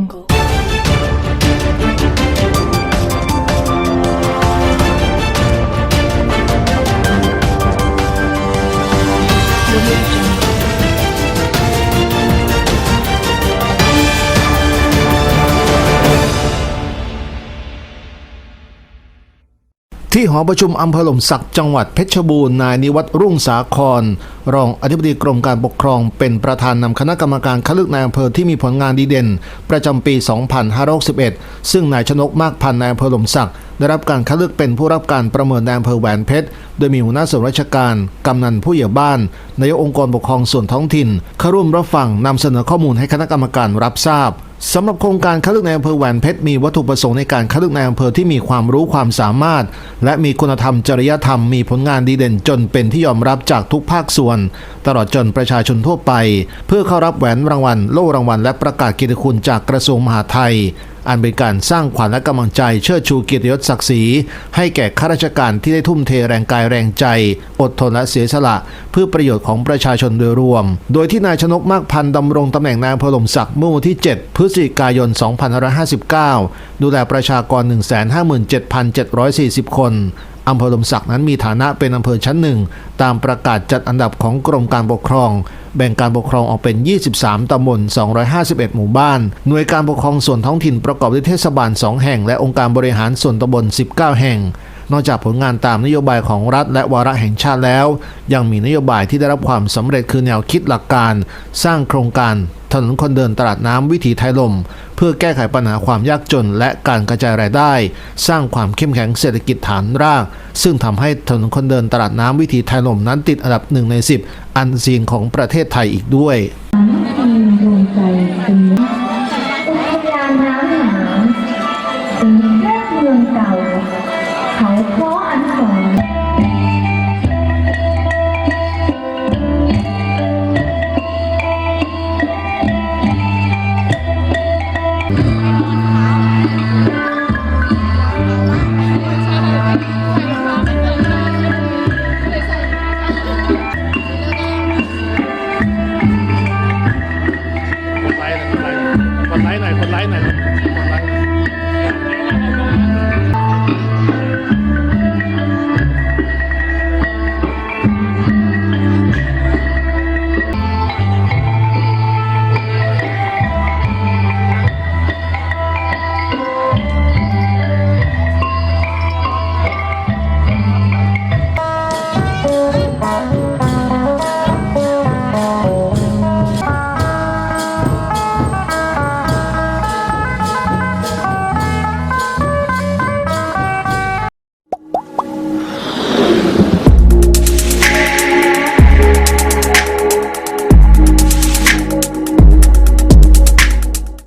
jungle. ที่หอประชุมอำเภอหล่มสักจังหวัดเพชรบูรณ์นายนิวัตรรุ่งสาคร รองอธิบดีกรมการปกครอง เป็นประธานนำคณะกรรมการคัดเลือกนายอำเภอที่มีผลงานดีเด่น ประจำปี 2561 ซึ่งนายชนกมากพันนายอำเภอหล่มสัก ได้รับการคัดเลือกเป็นผู้รับการประเมินในอำเภอแหวนเพชร โดยมีหัวหน้าส่วนราชการ กำนันผู้ใหญ่บ้าน นายกองค์กรปกครองส่วนท้องถิ่น เข้าร่วมรับฟังนำเสนอข้อมูลให้คณะกรรมการรับทราบสำหรับโครงการคัดเลือกในอำเภอแหวนเพชรมีวัตถุประสงค์ในการคัดเลือกในอำเภอที่มีความรู้ความสามารถ และมีคุณธรรมจริยธรรมมีผลงานดีเด่นจนเป็นที่ยอมรับจากทุกภาคส่วน ตลอดจนประชาชนทั่วไป เพื่อเข้ารับแหวนรางวัล โล่รางวัล และประกาศเกียรติคุณจากกระทรวงมหาดไทย อันเป็นการสร้างขวัญและกำลังใจเชิดชูเกียรติยศศักดิ์ศรีให้แก่ข้าราชการที่ได้ทุ่มเทแรงกายแรงใจ อดทนและเสียสละ เพื่อประโยชน์ของประชาชนโดยรวม โดยที่นายชนกมากพันดำรงตำแหน่งนายอำเภอหลมศักดิ์เมื่อวันที่ 7 พฤศจิกายน 2559 ดูแลประชากร 157,740 คนอำเภอลมศักดิ์นั้นมีฐานะเป็นอำเภอชั้นหนึ่ง ตามประกาศจัดอันดับของกรมการปกครอง แบ่งการปกครองออกเป็น 23 ตำบล 251 หมู่บ้าน หน่วยการปกครองส่วนท้องถิ่นประกอบด้วยเทศบาล 2 แห่ง และองค์การบริหารส่วนตำบล 19 แห่ง นอกจากผลงานตามนโยบายของรัฐและวาระแห่งชาติแล้ว ยังมีนโยบายที่ได้รับความสำเร็จคือแนวคิดหลักการ สร้างโครงการ ถนนคนเดินตลาดน้ำวิถีไทยลม เพื่อแก้ไขปัญหาความยากจนและการกระจายรายได้ สร้างความเข้มแข็งเศรษฐกิจฐานราก ซึ่งทำให้ถนนคนเดินตลาดน้ำวิถีไทยลมนั้นติดอันดับหนึ่งใน 10 อันซีนของประเทศไทยอีกด้วย